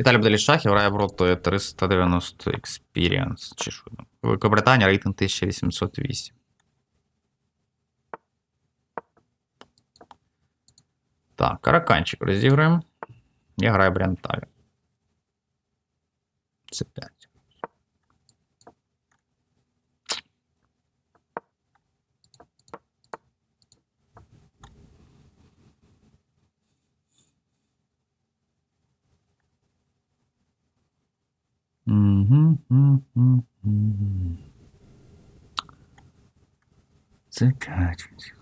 Віталій Бделі Шахів рай проти 390 Experience. Чи що? Великобританія, рейтинг 1808. Так, караканчик розіграємо. Я граю Брянталю. Це 5. 嗯，这个就是。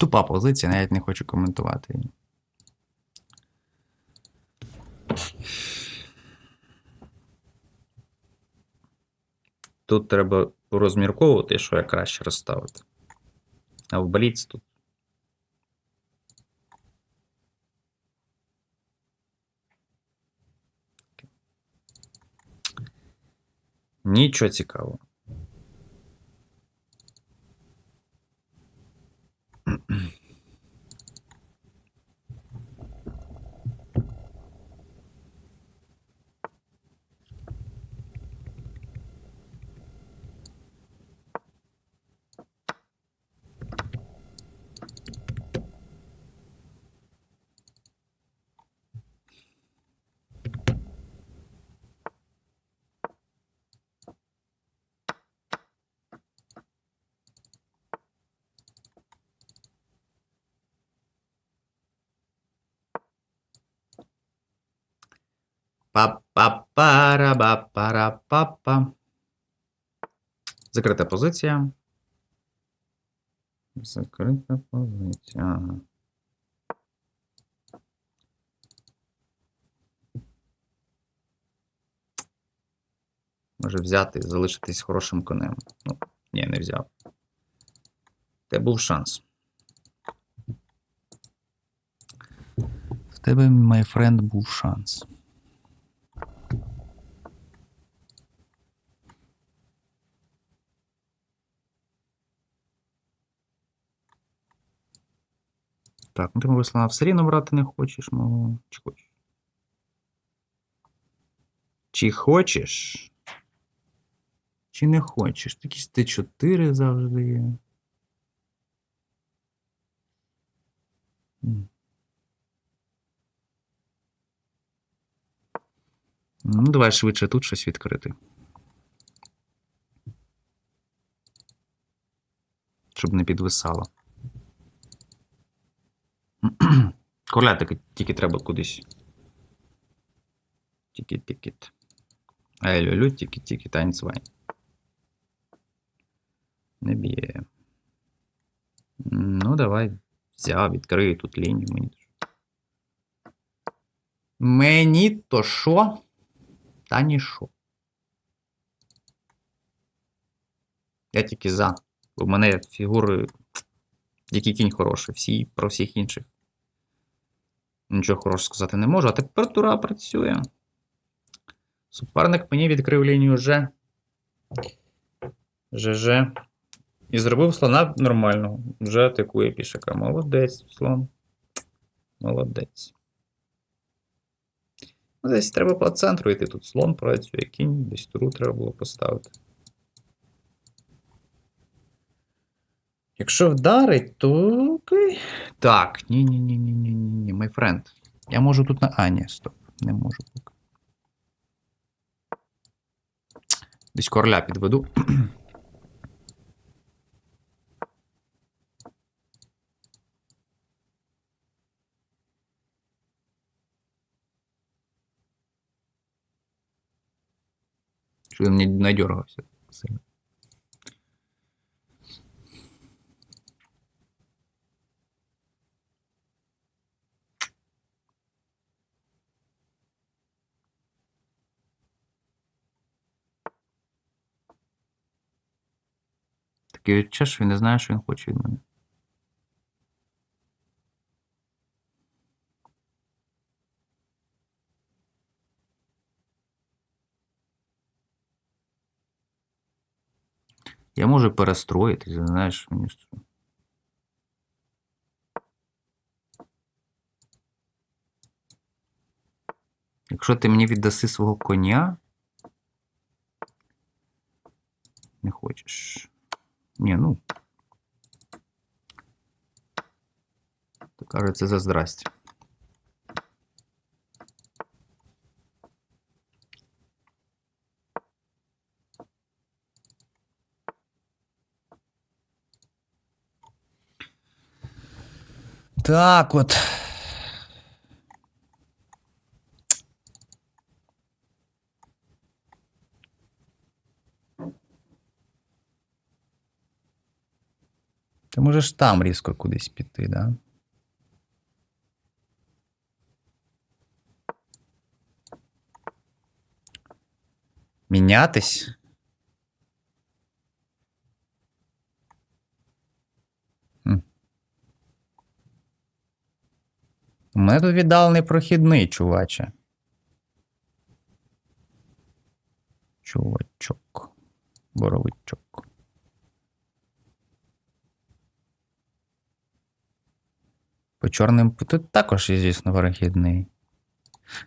Тупа позиція, навіть не хочу коментувати її. Тут треба порозмірковувати, що я краще розставити. А в Бліц тут. Нічого цікавого. Па-па-пара-ба-пара-па-па. Закрита позиція. Закрита позиція. Ага. Може взяти і залишитись хорошим конем. Ну, ні, не взяв. Те був шанс. В тебе, май френд, був шанс. Так, ну ти слона все рівно брати не хочеш, мого. Чи хочеш? Чи хочеш? Чи не хочеш? Якісь Т4 завжди є. Ну, давай швидше тут щось відкрити. Щоб не підвисало. Короля тільки, треба кудись. Тікіт-тікіт. Ай, люлю, тільки-тільки, танцвай. Не б'є. Ну, давай. Взяв, відкрию тут лінію. Мені то що. Мені то що? Та ні що. Я тільки за. В мене фігури, які кінь хороший, всі про всіх інших. Нічого хорошого сказати не можу. А тепер тура працює. Суперник мені відкрив лінію Ж. ЖЖ. І зробив слона нормального. Вже атакує пішака. Молодець, слон. Молодець. Десь треба по центру йти. Тут слон працює, кінь, десь туру треба було поставити. Якщо вдарить, то окей. Так, ні, ні, ні, ні, my friend. Я можу тут на. А, ні, стоп. Не можу. Десь короля підведу. Що він не надергався сильно. Таке відчуття, що він не знає, що він хоче від мене. Я можу перестроїтись, знаєш, мені. ж- Якщо ти мені віддаси свого коня. Не хочеш. Ні, ну. То каже, це за здрасті. Так от. Ти можеш там різко кудись піти, да? Мінятись? У мене тут віддалений прохідний, чуваче. Чувачок. Боровичок. По чорним тут також є, звісно, перехідний.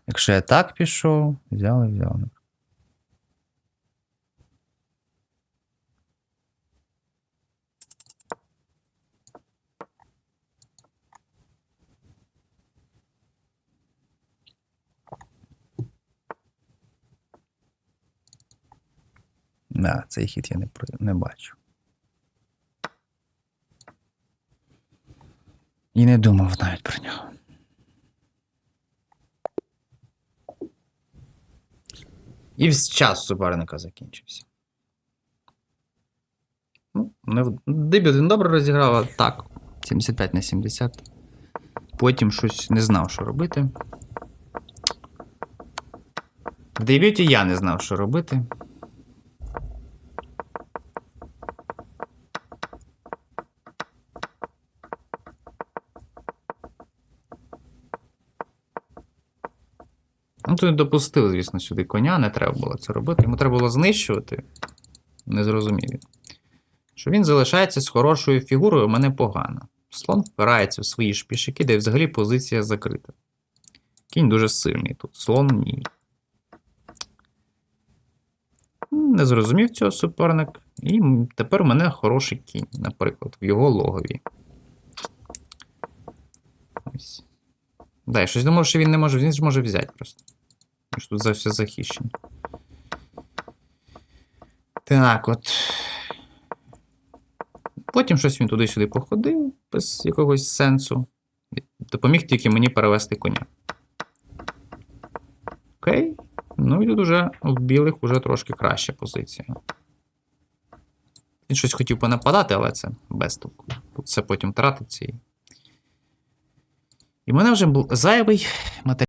Якщо я так пішов, взяли, взяли. Да, цей хід я не, не бачу. І не думав навіть про нього. І вс- час суперника закінчився. Ну, не в- Дебют він добре розіграв, а так. 75 на 70. Потім щось не знав, що робити. В дебюті я не знав, що робити. То не допустив, звісно, сюди коня, не треба було це робити. Йому треба було знищувати. Не зрозумів він. Що він залишається з хорошою фігурою, у мене погано. Слон впирається в свої ж пішаки, де взагалі позиція закрита. Кінь дуже сильний тут. Слон ні. Не зрозумів цього суперник. І тепер у мене хороший кінь, наприклад, в його логові. Ось. Да, щось думав, що він не може, він ж може взяти просто. Що тут за все захищено. Так, от. Потім щось він туди-сюди походив, без якогось сенсу. Допоміг тільки мені перевести коня. Окей. Ну і тут уже в білих уже трошки краща позиція. Він щось хотів понападати, але це без толку. Все потім тратиться. І... Мене вже був зайвий матеріал.